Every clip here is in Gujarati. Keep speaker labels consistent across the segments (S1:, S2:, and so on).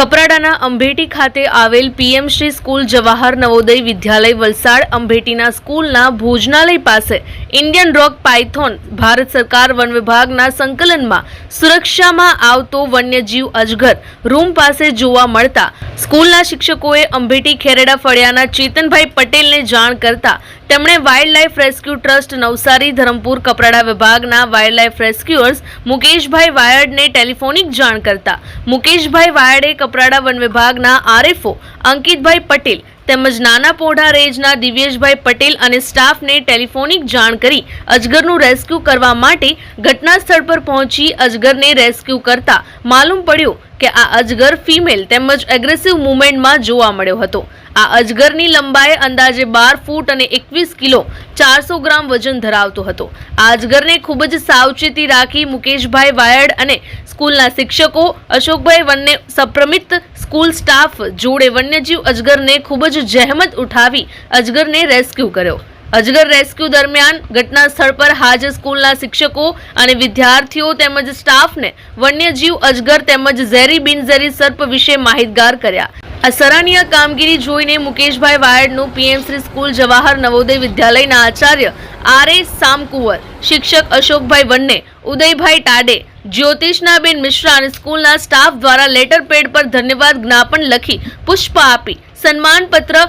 S1: કપરાડાના અંભેટી ખાતે આવેલ પીએમ શ્રી સ્કૂલ જવાહર નવોદય વિદ્યાલય વલસાડ અંભેટીના સ્કૂલના ભોજનાલય પાસે ઇન્ડિયન રોક પાયથોન ભારત સરકાર વન વિભાગના સંકલનમાં સુરક્ષામાં આવતો વન્યજીવ અજગર રૂમ પાસે જોવા મળતા સ્કૂલના શિક્ષકોએ અંભેટી ખેરડા ફળિયાના ચેતનભાઈ પટેલને જાણ કરતા તેમણે wildlife rescue trust Navsari, Dharampur, Kaprada વિભાગના વાઇલ્ડ લાઇફ રેસ્ક્યુઅર્સ મુકેશભાઈ વાયડને ટેલિફોનિક જાણ કરતા મુકેશભાઈ વાયડે કપરાડા વન વિભાગના આરએફઓ અંકિતભાઈ પટેલ તેમજ નાના પોઢા રેન્જના દિવ્યેશભાઈ પટેલ અને સ્ટાફને ટેલિફોનિક જાણ કરી અજગરનું રેસ્ક્યુ કરવા માટે ઘટના સ્થળ પર પહોંચી અજગરને રેસ્ક્યુ કરતા માલુમ પડ્યું કે આ અજગર ફિમેલ તેમજ એગ્રેસિવ મુવમેન્ટમાં જોવા મળ્યો હતો. આ અજગરની લંબાઈ અંદાજે બાર ફૂટ અને એકવીસ કિલો ચારસો ગ્રામ વજન ધરાવતો હતો. આ અજગરને ખૂબ જ સાવચેતી રાખી મુકેશભાઈ વાયડ અને સ્કૂલના શિક્ષકો અશોકભાઈ વનને સપ્રમિત સ્કૂલ સ્ટાફ જોડે વન્યજીવ અજગરને ખૂબ જ જહેમત ઉઠાવી અજગરને રેસ્ક્યુ કર્યો. અજગર રેસ્ક્યુ દરમિયાન ઘટના સ્થળ પર હાજર સ્કૂલના શિક્ષકો અને વિદ્યાર્થીઓ તેમજ સ્ટાફને વન્યજીવ અજગર તેમજ ઝેરી બિનઝેરી સર્પ વિશે માહિતગાર કર્યા. આ સરાહનીય કામગીરી જોઈને મુકેશભાઈ વાયડનું પીએમ શ્રી સ્કૂલ જવાહર નવોદય વિદ્યાલયના આચાર્ય આર એ સામકુંવર, શિક્ષક અશોકભાઈ વન્ને, ઉદયભાઈ ટાડે, જ્યોતિષનાબેન મિશ્રા અને સ્કૂલના સ્ટાફ દ્વારા લેટર પેડ પર ધન્યવાદ જ્ઞાપન લખી પુષ્પ આપી સન્માનપત્ર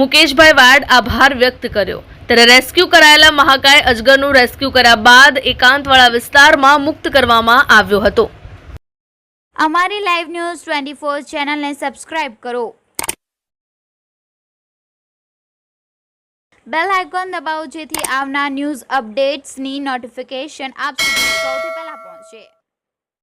S1: મુકેશભાઈ વાડ આભાર વ્યક્ત કર્યો. ત્યારે રેસ્ક્યુ કરાયેલા મહાકાય અજગરનું રેસ્ક્યુ કર્યા બાદ એકાંતવાળા વિસ્તારમાં મુક્ત કરવામાં આવ્યો હતો.
S2: અમારી લાઈવ ન્યૂઝ ટ્વેન્ટી ફોર ચેનલને સબસ્ક્રાઇબ કરો. બેલ આઇકોન દબાવો જેથી આવનાર ન્યૂઝ અપડેટ્સની નોટિફિકેશન આપ સુધી સૌથી પહેલા પહોંચે.